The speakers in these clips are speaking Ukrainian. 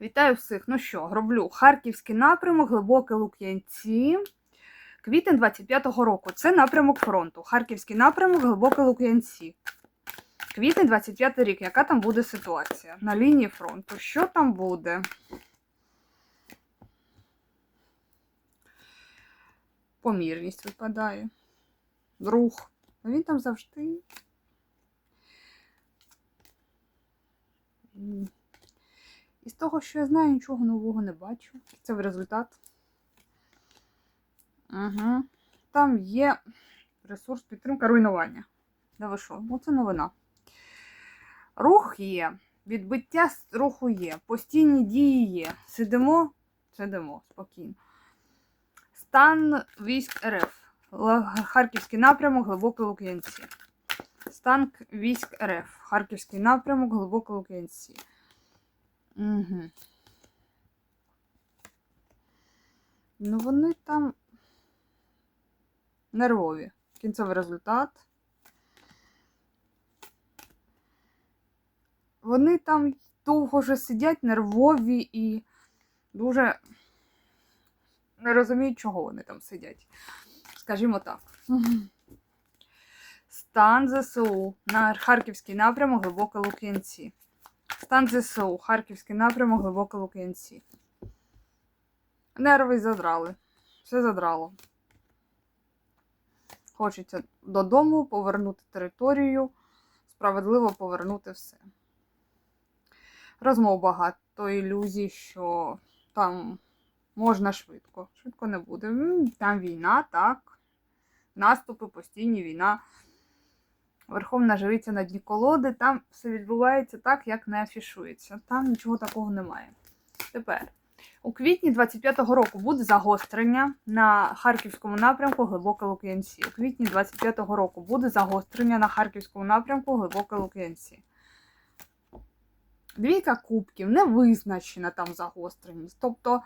Вітаю всіх. Ну що, роблю Харківський напрямок, глибоке Лук'янці. Квітень 25-го року. Це напрямок фронту. Харківський напрямок, глибоке Лук'янці. Квітень 25 рік. Яка там буде ситуація? На лінії фронту. Що там буде? Помірність випадає. Друг. Він там завжди. І з того, що я знаю, нічого нового не бачу. Це в результат. Угу. Там є ресурс підтримка руйнування. Да ви що? Оце новина. Рух є. Відбиття руху є. Постійні дії є. Сидимо, сидимо спокійно. Стан військ РФ. Харківський напрямок, глибоке Лук'янці. Стан військ РФ. Харківський напрямок, глибоке Лук'янці. Угу. Ну, вони там нервові. Кінцевий результат. Вони там довго вже сидять, нервові і дуже не розуміють, чого вони там сидять. Скажімо так. Стан ЗСУ на Харківський напрямок глибоке Лук'янці. Стан ЗСУ, Харківський напрямок, глибоке Лук'янці. Нерви задрали. Все задрало. Хочеться додому повернути територію, справедливо повернути все. Розмов багато ілюзій, що там можна швидко. Швидко не буде. Там війна, так. Наступи, постійні війна. Верховна жриця на дні колоди, там все відбувається так, як не афішується. Там нічого такого немає. Тепер, у квітні 25-го року буде загострення на Харківському напрямку Глибоке Лук'янці. У квітні 25-го року буде загострення на Харківському напрямку Глибоке Лук'янці. Двійка кубків, не визначена там загостреність. Тобто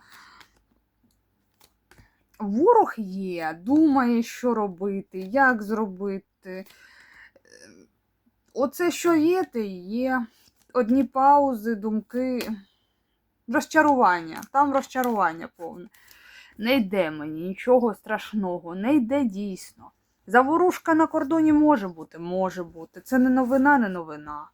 ворог є, думає, що робити, як зробити. Оце що є, те є. Одні паузи, думки, розчарування. Там розчарування повне. Не йде мені нічого страшного, не йде дійсно. Заворушка на кордоні може бути, може бути. Це не новина, не новина.